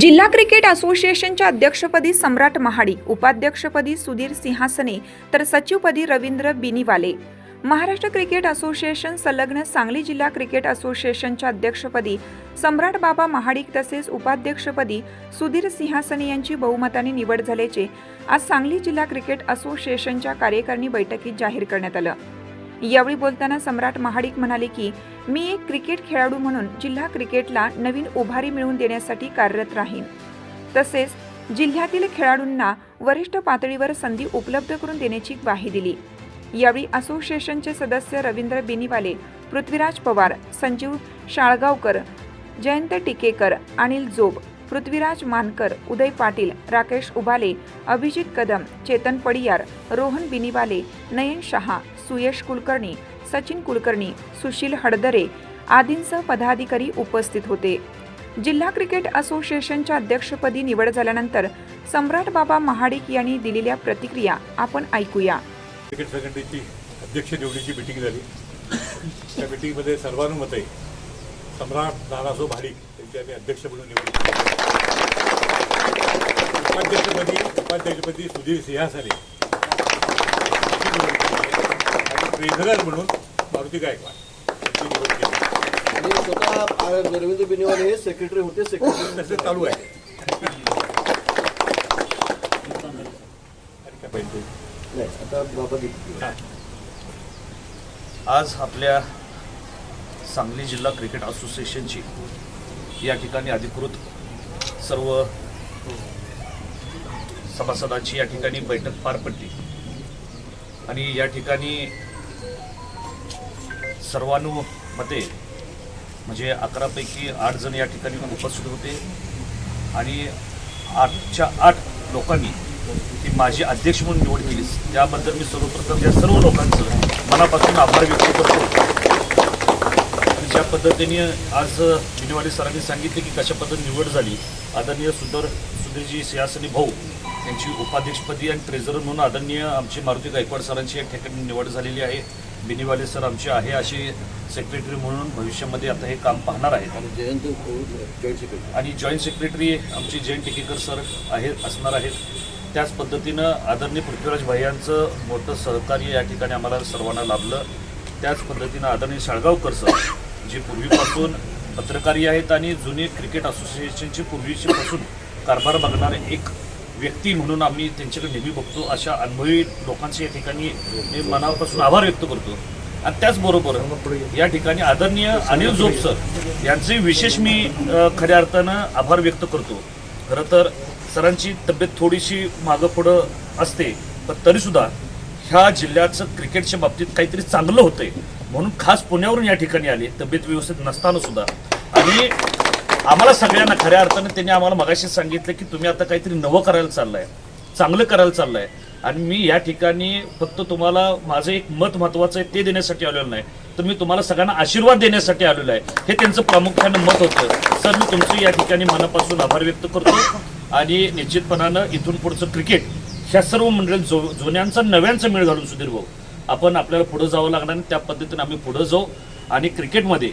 जिल्हा क्रिकेट असोसिएशनच्या अध्यक्षपदी सम्राट महाडिक उपाध्यक्षपदी सुधीर सिंहासने तर सचिवपदी रवींद्र बिनीवाले. महाराष्ट्र क्रिकेट असोसिएशन संलग्न सांगली जिल्हा क्रिकेट असोसिएशनच्या अध्यक्षपदी सम्राट बाबा महाडिक तसेच उपाध्यक्षपदी सुधीर सिंहासने यांची बहुमताने निवड झाल्याचे आज सांगली जिल्हा क्रिकेट असोसिएशनच्या कार्यकारिणी बैठकीत जाहीर करण्यात आलं. यावेळी बोलताना सम्राट महाडिक म्हणाले की मी एक क्रिकेट खेळाडू म्हणून जिल्हा क्रिकेटला नवीन उभारी मिळवून देण्यासाठी कार्यरत राहीन. तसेच जिल्ह्यातील खेळाडूंना वरिष्ठ पातळीवर संधी उपलब्ध करून देण्याची ग्वाही दिली. यावेळी असोसिएशनचे सदस्य रवींद्र बेनीवाले पृथ्वीराज पवार संजीव शाळगावकर जयंत टिकेकर अनिल जोब पृथ्वीराज मानकर उदय पाटील राकेश उबाले अभिजित कदम चेतन पडियार रोहन बिनीवाले नयन शहा सुयश कुलकर्णी सचिन कुलकर्णी सुशील हडदरे आदींसह पदाधिकारी उपस्थित होते. जिल्हा क्रिकेट असोसिएशनच्या अध्यक्षपदी निवड झाल्यानंतर सम्राट बाबा महाडिक यांनी दिलेल्या प्रतिक्रिया आपण ऐकूया. क्रिकेट संघटनेची अध्यक्ष निवडीची मिटिंग झाली. त्या मिटिंगमध्ये सर्वानुमते सम्राट दादासो भाडिक यांची आम्ही अध्यक्ष म्हणून निवड केली. उपाध्यक्षपदी उपाध्यक्षपदी सुधीर सिंहासने. आणि ट्रेझरर म्हणून मारुती गायकवाड यांची निवड केली. आणि स्वतः रवींद्र बेनीवाले हे सेक्रेटरी होते सेक्रेटरी तसे चालू आहे आणि काय पाहिजे नाही आता बाबा गे- हा. आज आपल्या सांगली जिल्हा क्रिकेट असोसिएशनची या ठिकाणी अधिकृत सर्व सभासदांची या ठिकाणी बैठक पार पडली. आणि या ठिकाणी सर्वानुमते म्हणजे अकरापैकी आठ जण या ठिकाणी उपस्थित होते. आणि आठच्या आठ लोकांनी ही माझी अध्यक्ष म्हणून निवड केली त्याबद्दल मी सर्वप्रथम या सर्व लोकांचं मनापासून आभार व्यक्त करतो. आणि ज्या पद्धतीने आज बिनवाडी सरांनी सांगितले की कशा पद्धतीने निवड झाली आदरणीय सुधर सुधीरजी सिंहासनी भाऊ यांची उपाध्यक्षपदी आणि ट्रेझरर म्हणून आदरणीय आमची मारुती गायकवाड सरांची या ठिकाणी निवड झालेली आहे. बिनीवाले सर आमचे आहे असे सेक्रेटरी म्हणून भविष्यामध्ये आता हे काम पाहणार आहेत. आणि जयंत जॉईंट सेक्रेटरी आणि जॉईंट सेक्रेटरी आमचे जयंत टिकेकर सर आहे असणार आहेत. त्याच पद्धतीनं आदरणीय पृथ्वीराज भाई यांचं मोठं सहकार्य या ठिकाणी आम्हाला सर्वांना लाभलं. त्याच पद्धतीनं आदरणीय साळगावकर सर जे पूर्वीपासून पत्रकारी आहेत आणि जुने क्रिकेट असोसिएशनचे पूर्वीचे पासून कारभार बघणारे एक व्यक्ती म्हणून आम्ही त्यांच्याकडे नेहमी बघतो. अशा अनुभवी लोकांचे या ठिकाणी मी मनापासून आभार व्यक्त करतो. आणि त्याचबरोबर या ठिकाणी आदरणीय अनिल जोप सर यांचे विशेष मी खऱ्या अर्थानं आभार व्यक्त करतो. खरं तर सरांची तब्येत थोडीशी मागं पुढं असते पण तरीसुद्धा ह्या जिल्ह्याचं क्रिकेटच्या बाबतीत काहीतरी चांगलं होतंय. म्हणून खास पुण्यावरून या ठिकाणी आले तब्येत व्यवस्थित नसताना सुद्धा. आणि आम्हाला सगळ्यांना खऱ्या अर्थाने त्यांनी आम्हाला मगाशी सांगितलं की तुम्ही आता काहीतरी नवं करायला चाललंय चांगलं करायला चाललंय. आणि मी या ठिकाणी फक्त तुम्हाला माझं एक मत महत्वाचं आहे ते देण्यासाठी आलेलं नाही. तर मी तुम्हाला सगळ्यांना आशीर्वाद देण्यासाठी आलेलो आहे. हे त्यांचं प्रामुख्यानं मत होतं. सर मी तुमचं या ठिकाणी मनापासून आभार व्यक्त करतो. आणि निश्चितपणानं इथून पुढचं क्रिकेट ह्या सर्व मंडळी जो जुन्यांचा नव्यांचा मेळ घालून सुधीर भाऊ आपण आपल्याला पुढं जावं लागणार आणि त्या पद्धतीने आम्ही पुढं जाऊ आणि क्रिकेटमध्ये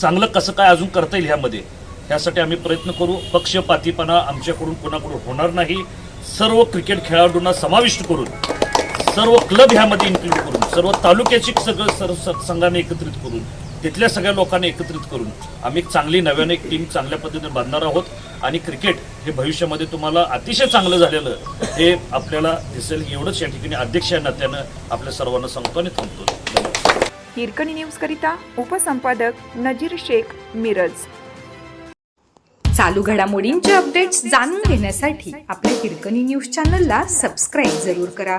चांगलं कसं काय अजून करता येईल ह्यामध्ये ह्यासाठी आम्ही प्रयत्न करू. पक्षपातीपणा आमच्याकडून कोणाकडून होणार नाही. सर्व क्रिकेट खेळाडूंना समाविष्ट करून सर्व क्लब ह्यामध्ये इन्क्लूड करून सर्व तालुक्याची सगळं सर्व संघाने एकत्रित करून तिथल्या सगळ्या लोकांना एकत्रित करून आम्ही एक चांगली नव्याने एक टीम चांगल्या पद्धतीने बांधणार आहोत. आणि क्रिकेट हे भविष्यामध्ये तुम्हाला अतिशय चांगलं झालेलं हे आपल्याला दिसेल. एवढंच या ठिकाणी अध्यक्ष या नात्यानं आपल्या सर्वांना सांगतो आणि थांबतो. हिरकणी न्यूजकरिता उपसंपादक नजीर शेख मिरज. चालू घडामोडींचे अपडेट्स जाणून घेण्यासाठी आपल्या हिरकणी न्यूज चॅनलला सबस्क्राईब जरूर करा.